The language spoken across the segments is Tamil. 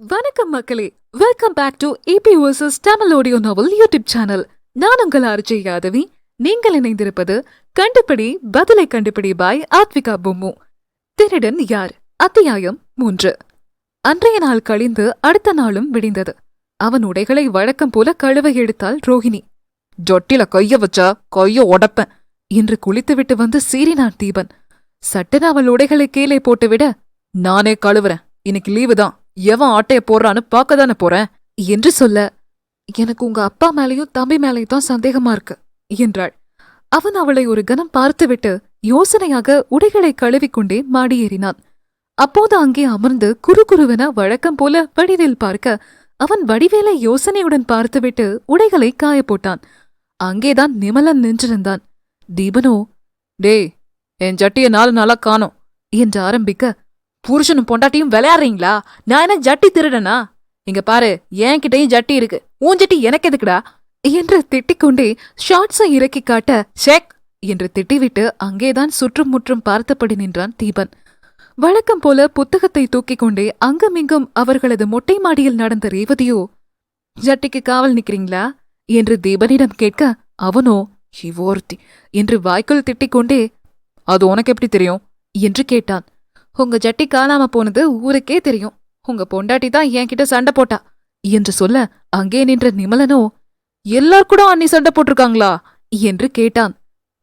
வணக்கம் மக்களே. Welcome back to AB versus Tamil audio novel YouTube channel நான் உங்கள் அர்ஜி யாதவி நீங்கள் இணைந்திருப்பது கண்டுபிடி பதிலை கண்டுபிடி பாய் ஆத்விகா பொம்மு திருடன் யார்? அத்தியாயம் மூன்று. அன்றைய நாள் கழிந்து அடுத்த நாளும் விடிந்தது. அவன் உடைகளை வழக்கம் போல கழுவ எடுத்தாள் ரோஹிணி. ஜொட்டில கைய வச்சா கைய உடப்பேன் என்று குளித்துவிட்டு வந்து சீறினான் தீபன். சட்டன அவள் உடைகளை கீழே போட்டுவிட நானே கழுவுறேன். இன்னைக்கு லீவு தான். எவன் ஆட்டைய போடுறான்னு பார்க்க தானே போறேன்? என்று சொல்ல எனக்கு உங்க அப்பா மேலயும் தம்பி மேலயும் தான் சந்தேகமா இருக்கு என்றாள். அவன் அவளை ஒரு கணம் பார்த்துவிட்டு யோசனையாக உடைகளை கழுவிக்கொண்டே மாடியேறினான் அப்போது அங்கே அமர்ந்து குறுகுருவென வழக்கம் போல வடிவேல் பார்க்க அவன் வடிவேலை யோசனையுடன் பார்த்துவிட்டு உடைகளை காய போட்டான் அங்கேதான் நிமலன் நின்றிருந்தான். தீபனோ டே என் ஜட்டிய நாலு நாளா காணோம் என்று ஆரம்பிக்க புருஷனும் பொண்டாட்டியும் விளையாடுறீங்களா? நான் என்ன ஜட்டி திருடனா? இங்க பாரு என்கிட்டயும் ஜட்டி இருக்கு. உன் ஜட்டி எனக்கு எதுக்குடா? என்று திட்டிக்கொண்டே ஷார்ட்ஸை இறக்கி காட்ட ஷேக்! என்று திட்டிவிட்டு அங்கேதான் சுற்றும் முற்றும் பார்த்தபடி நின்றான் தீபன். வழக்கம் போல புத்தகத்தை தூக்கிக் கொண்டே அங்குமிங்கும் அவர்களது மொட்டை மாடியில் நடந்த ரேவதியோ ஜட்டிக்கு காவல் நிக்கிறீங்களா? என்று தீபனிடம் கேட்க அவனோ இவோர்த்தி என்று வாய்க்குள் திட்டிக்கொண்டே அது உனக்கு எப்படி தெரியும்? என்று கேட்டான். உங்க ஜட்டி காணாம போனது ஊருக்கே தெரியும். உங்க பொண்டாட்டி தான் என்கிட்ட சண்டை போட்டா. என்று சொல்ல அங்கே நின்ற நிமலனோ எல்லார் கூட அன்னி சண்டை போட்டிருக்காங்களா? என்று கேட்டான்.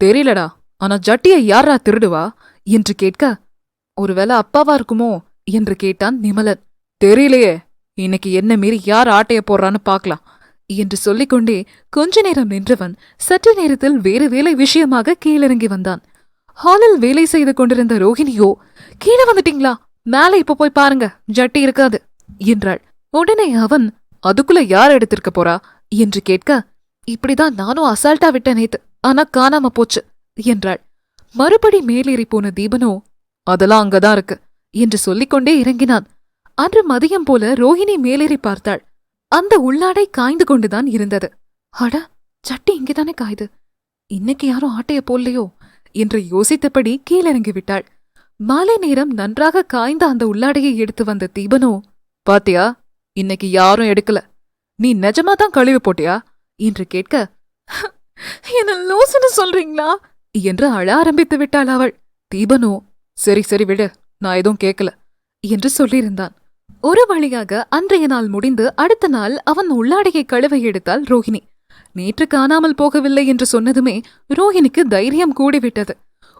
தெரியலடா ஆனா ஜட்டியை யாரா திருடுவா? என்று கேட்க ஒருவேளை அப்பாவா இருக்குமோ? என்று கேட்டான் நிமலன். தெரியலையே இன்னைக்கு என்ன மீறி யார் ஆட்டைய போடுறான்னு பார்க்கலாம் என்று சொல்லிக்கொண்டே கொஞ்ச நேரம் நின்றவன் சற்று நேரத்தில் வேறு வேலை விஷயமாக கீழிறங்கி வந்தான். ஹாலில் வேலை செய்து கொண்டிருந்த ரோஹிணியோ கீழே வந்துட்டீங்களா? மேலே இப்ப போய் பாருங்க ஜட்டி இருக்காது என்றாள். உடனே அவன் அதுக்குள்ள யார் எடுத்திருக்க போறா? என்று கேட்க இப்படிதான் நானும் அசால்ட்டா விட்டேன் நேத்து ஆனா காணாம போச்சு என்றாள். மறுபடி மேலேறி போன தீபனோ அதெல்லாம் அங்கதான் இருக்கு என்று சொல்லிக்கொண்டே இறங்கினான். அன்று மதியம் போல ரோஹிணி மேலேறி பார்த்தாள். அந்த உள்ளாடை காய்ந்து கொண்டுதான் இருந்தது. அட சட்டி இங்கேதானே காயுது. இன்னைக்கு யாரும் ஆட்டைய போடலையோ? என்று யோசித்தபடி கீழிறங்கி விட்டாள் மாலை நேரம் நன்றாக காய்ந்த அந்த உள்ளாடையை எடுத்து வந்த தீபனோ பாத்தியா இன்னைக்கு யாரும் எடுக்கல. நீ நிஜமா தான் கழுவி போட்டியா? என்று கேட்க என்ன லூசுன்னு சொல்றீங்களா? என்று அழ ஆரம்பித்து விட்டாள் அவள். தீபனோ சரி சரி விடு நான் எதுவும் கேட்கல என்று சொல்லியிருந்தான். ஒரு வழியாக அன்றைய நாள் முடிந்து அடுத்த நாள் அவன் உள்ளாடையை கழுவை எடுத்தாள் ரோஹிணி. நேற்று காணாமல் போகவில்லை என்று சொன்னதுமே ரோஹிணிக்கு தைரியம் கூடிவிட்டது.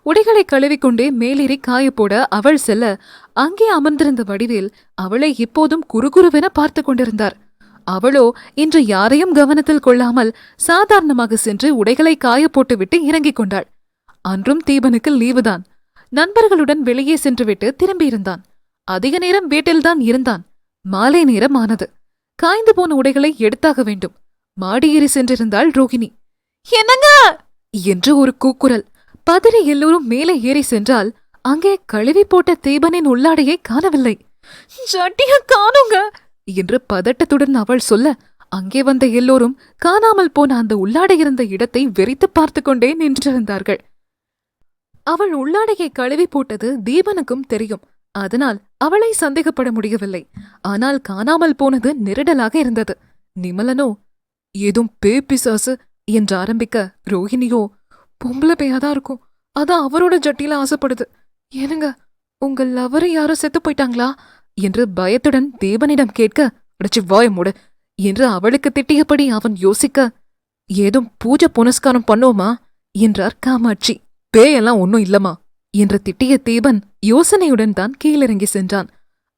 உடைகளை கழுவிக்கொண்டே மேலேறி காயப்போட அவள் செல்ல அங்கே அமர்ந்திருந்த வடிவேல் அவளை இப்போதும் குறுகுருவென பார்த்து கொண்டிருந்தார். அவளோ இன்று யாரையும் கவனத்தில் கொள்ளாமல் சாதாரணமாக சென்று உடைகளை காயப்போட்டுவிட்டு இறங்கிக் கொண்டாள். அன்றும் தீபனுக்கு லீவுதான். நண்பர்களுடன் வெளியே சென்றுவிட்டு திரும்பியிருந்தான். அதிக நேரம் வீட்டில்தான் இருந்தான். மாலை நேரம் ஆனது காய்ந்து போன உடைகளை எடுத்தாக வேண்டும். மாடியேறி சென்றிருந்தாள் ரோகிணி. என்னங்க? என்று ஒரு கூக்குரல். பதறி எல்லோரும் மேலே ஏறி சென்றால் அங்கே கழுவி போட்ட தேபனின் உள்ளாடையை காணவில்லை. ஜட்டிய காணுங்க என்று பதட்டத்துடன் அவள் சொல்ல அங்கே வந்த எல்லோரும் காணாமல் போன அந்த உள்ளாடை இருந்த இடத்தை வெறித்து பார்த்து கொண்டே நின்றிருந்தார்கள். அவள் உள்ளாடையை கழுவி போட்டது தீபனுக்கும் தெரியும். அதனால் அவளை சந்தேகப்பட முடியவில்லை. ஆனால் காணாமல் போனது நெருடலாக இருந்தது. நிமலனோ ஏதும் பேப்பிசாசு என்று ஆரம்பிக்க ரோஹிணியோ பொம்பளை பேயாதான் இருக்கும். அதான் அவரோட ஜட்டியில ஆசைப்படுது. ஏனுங்க உங்க லவரை யாரோ செத்து போயிட்டாங்களா? என்று பயத்துடன் தேவனிடம் கேட்க அடைச்சு வாய மூடு என்று அவளுக்கு திட்டியபடி அவன் யோசிக்க ஏதும் பூஜை புனஸ்காரம் பண்ணுவோமா? என்றார் காமாட்சி. பேயெல்லாம் ஒன்னும் இல்லமா என்று திட்டிய தேவன் யோசனையுடன் தான் கீழிறங்கி சென்றான்.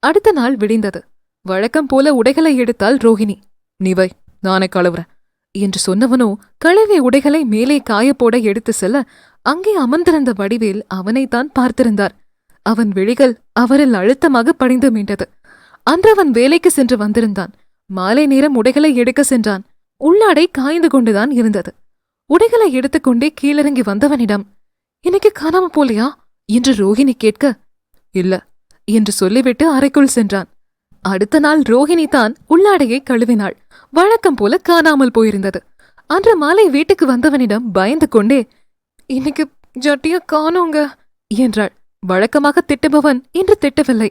அடுத்த நாள் விடிந்தது. வழக்கம் போல உடைகளை எடுத்தாள் ரோஹிணி. நிவை நானே கழுவுறேன் என்று சொன்னவனோ கழுவிய உடைகளை மேலே காயப்போட எடுத்து செல்ல அங்கே அமர்ந்திருந்த வடிவேல் அவனைத்தான் பார்த்திருந்தார். அவன் விழிகள் அவரில் அழுத்தமாக படிந்து மீண்டது. அன்று அவன் வேலைக்கு சென்று வந்திருந்தான். மாலை நேரம் உடைகளை எடுக்க சென்றான். உள்ளாடை காய்ந்து கொண்டுதான் இருந்தது. உடைகளை எடுத்துக்கொண்டே கீழிறங்கி வந்தவனிடம் இன்னைக்கு காணாம போலியா? என்று ரோஹிணி கேட்க இல்ல என்று சொல்லிவிட்டு அறைக்குள் சென்றான். அடுத்த நாள் ரோஹிணி தான் உள்ளாடையை கழுவினாள். வழக்கம் போல காணாமல் போயிருந்தது. அன்று மாலை வீட்டுக்கு வந்தவனிடம் பயந்து கொண்டே இன்னைக்கு ஜட்டியா காணோங்க என்றாள். வழக்கமாக திட்டுபவன் இன்று திட்டவில்லை.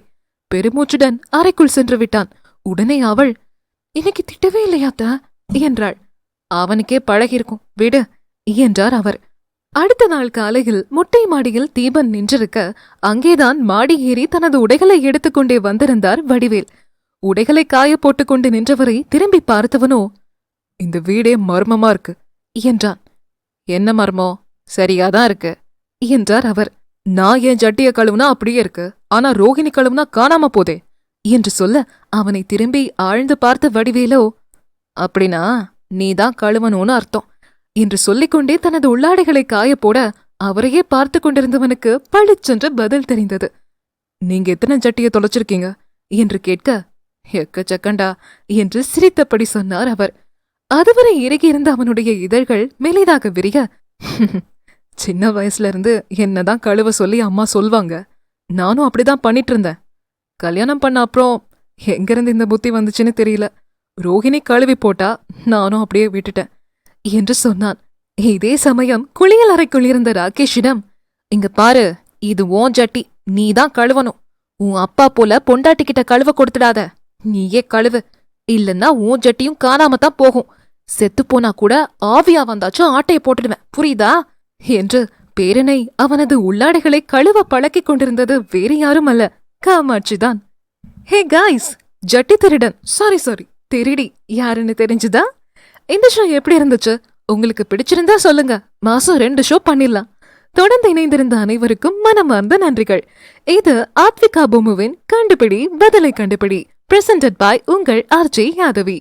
பெருமூச்சுடன் அறைக்குள் சென்று விட்டான். உடனே அவள் இன்னைக்கு திட்டவே இல்லையாத்த என்றாள். அவனுக்கே பழகிருக்கும் விடு என்றார் அவர். அடுத்த நாள் காலையில் முட்டை மாடியில் தீபன் நின்றிருக்க அங்கேதான் மாடி ஏறி தனது உடைகளை எடுத்துக்கொண்டே வந்திருந்தார் வடிவேல். உடைகளை காய போட்டுக்கொண்டு நின்றவரை திரும்பி பார்த்தவனோ இந்த வீடே மர்மமா இருக்கு என்றான். என்ன மர்மம்? சரியாதான் இருக்கு என்றார் அவர். நான் என் ஜட்டிய கழுவுனா அப்படியே இருக்கு. ஆனா ரோகிணி கழுவுனா காணாம போதே என்று சொல்ல அவனை திரும்பி ஆழ்ந்து பார்த்த வடிவேலோ அப்படின்னா நீதான் கழுவணும்னு அர்த்தம். என்று சொல்லிக்கொண்டே தனது உள்ளாடைகளை காயப்போட அவரையே பார்த்து கொண்டிருந்தவனுக்கு பளிச்சென்ற பதில் தெரிந்தது. நீங்க எத்தனை சட்டியை தொலைச்சிருக்கீங்க? என்று கேட்க எக்கச்சக்கண்டா என்று சிரித்தபடி சொன்னார் அவர். அதுவரை இறுகியிருந்த அவனுடைய இதழ்கள் மெலிதாக விரிய. சின்ன வயசுல இருந்து என்னதான் கழுவ சொல்லி அம்மா சொல்வாங்க. நானும் அப்படிதான் பண்ணிட்டு இருந்தேன் கல்யாணம் பண்ண அப்புறம் எங்கிருந்து இந்த புத்தி வந்துச்சுன்னு தெரியல. ரோஹிணி கழுவி போட்டா நானும் அப்படியே விட்டுட்டேன். என்று சொன்னான். இதே சமயம் குளியல் அறைக்குள் இருந்த ராகேஷிடம் இங்க பாரு இது ஓன் ஜட்டி நீ தான் கழுவணும். உன் அப்பா போல பொண்டாட்டிக்கிட்ட கழுவ கொடுத்துடாத. நீயே கழுவு. இல்லன்னா உன் ஜட்டியும் காணாம தான் போகும். செத்து போனா கூட ஆவியா வந்தாச்சும் ஆட்டைய போட்டுடுவேன். புரியுதா? என்று பேரனை அவனது உள்ளாடைகளை கழுவ பழக்கிக் கொண்டிருந்தது வேறு யாரும் அல்ல. காமாட்சிதான். ஹே காய்ஸ் ஜட்டி திருடன். சாரி சாரி திருடி. யாருன்னு தெரிஞ்சுதா? இந்த ஷோ எப்படி இருந்துச்சு? உங்களுக்கு பிடிச்சிருந்தா சொல்லுங்க. மாசம் ரெண்டு ஷோ பண்ணிடலாம். தொடர்ந்து இணைந்திருந்த அனைவருக்கும் மனமார்ந்த நன்றிகள். இது ஆத்விகா பொம்முவின் கண்டுபிடி பதிலை கண்டுபிடி பிரசன்டட் பாய் உங்கள் ஆர்ஜே யாதவி.